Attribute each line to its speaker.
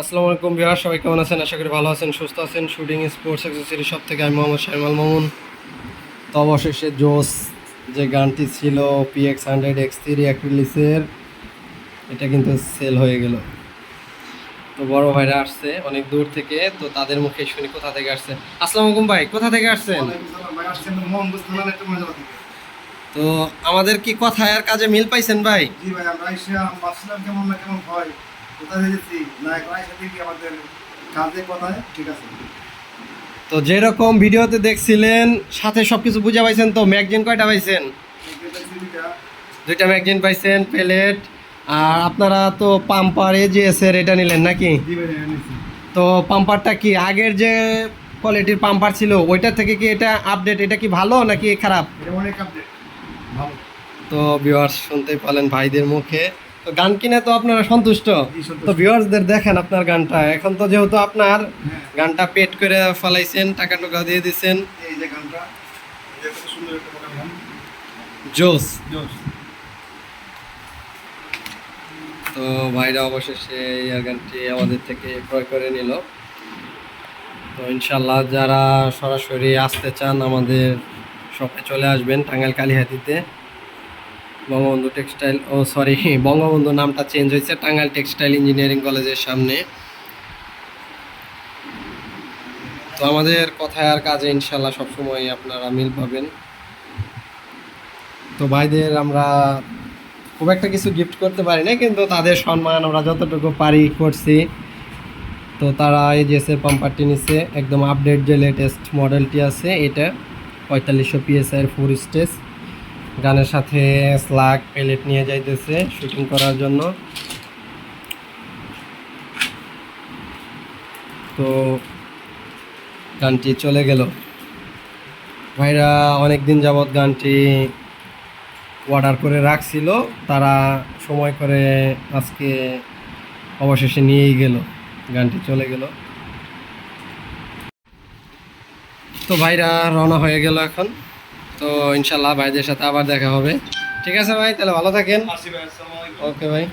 Speaker 1: আসসালামু আলাইকুম বিহার সবাই কেমন আছেন? আশা করি ভালো আছেন সুস্থ আছেন। শুটিং স্পোর্টস অ্যাক্সেসরি সব থেকে আমি মোহাম্মদ শাইমাল মামুন। তো অবশেষে জোস যে গানটি ছিল P X hundred X three অ্যাক্রিলিসের এটা কিন্তু সেল হয়ে গেল। তো বড় ভাইরা আসছে অনেক দূর থেকে তো তাদের মুখে শুনি কোথা থেকে আসছে আসসালামু আলাইকুম ভাই কোথা থেকে আসছেন? তো আমাদের কি কথায় আর কাজে মিল পাইছেন ভাই?
Speaker 2: জি ভাই আমরা কেমন না কেমন হয়। কোথায় এসেছি না এখন এসে দেখি আমাদের কাজে কথায়? ঠিক আছে।
Speaker 1: তো যেরকম ভিডিওতে দেখছিলেন সাথে সবকিছু বুঝে পাইছেন তো ম্যাগজিন কয়টা পাইছেন? দুইটা। ম্যাগজিন পাইছেন প্লেট আর আপনারা তো পাম্পার এজিএস এর এটা নিলেন নাকি? তো পাম্পারটা কি আগের যে কোয়ালিটির পাম্পার ছিল ওইটা থেকে কি এটা আপডেট এটা কি ভালো নাকি খারাপ?
Speaker 2: এটা অনেক আপডেট ভালো।
Speaker 1: তো ভিউয়ার্স শুনতেই পালেন ভাইদের মুখে। তো গান কিনে তো আপনারা সন্তুষ্ট। তো ভিউয়ার্সদের দেখেন আপনার গানটা। এখন তো যেহেতু আপনার। গানটা পেট করে ফেলাইছেন টাকা টুকা দিয়ে দিছেন।
Speaker 2: এই যে গানটা
Speaker 1: জোস। তো ভাইরা অবশেষে এয়ার গানটি আমাদের থেকে ক্রয় করে নিল। তো ইনশাল্লাহ যারা সরাসরি আসতে চান আমাদের শপে চলে আসবেন টাঙ্গাইল কালীহাতিতে। বঙ্গবন্ধু টেক্সটাইল, ও সরি, বঙ্গবন্ধু নামটা চেঞ্জ হয়েছে, টাঙ্গাইল টেক্সটাইল ইঞ্জিনিয়ারিং কলেজের সামনে। তো আমাদের কথায় আর কাজে ইনশাল্লাহ সবসময় আপনারা মিল পাবেন। তো ভাইদের আমরা খুব একটা কিছু গিফট করতে পারি না কিন্তু তাদের সম্মান আমরা যতটুকু পারি করছি। তো তারা এই যে এসে পাম্পারটি নিচ্ছে একদম আপডেট যে লেটেস্ট মডেলটি আছে, এটা পঁয়তাল্লিশশো পিএসআইয়ের ফোর স্টেজ গানের সাথে স্লাগ প্লেট নিয়ে যাইতেছে শুটিং করার জন্য। তো গানটি চলে গেল। ভাইরা অনেক দিন যাবৎ গানটি অর্ডার করে রাখছিল, তারা সময় করে আজকে অবশেষে নিয়েই গেল, গানটি চলে গেল। তো ভাইরা রওনা হয়ে গেল এখন। তো ইনশাল্লাহ ভাইদের সাথে আবার দেখা হবে। ঠিক আছে ভাই? তাহলে ভালো থাকেন। ওকে ভাই।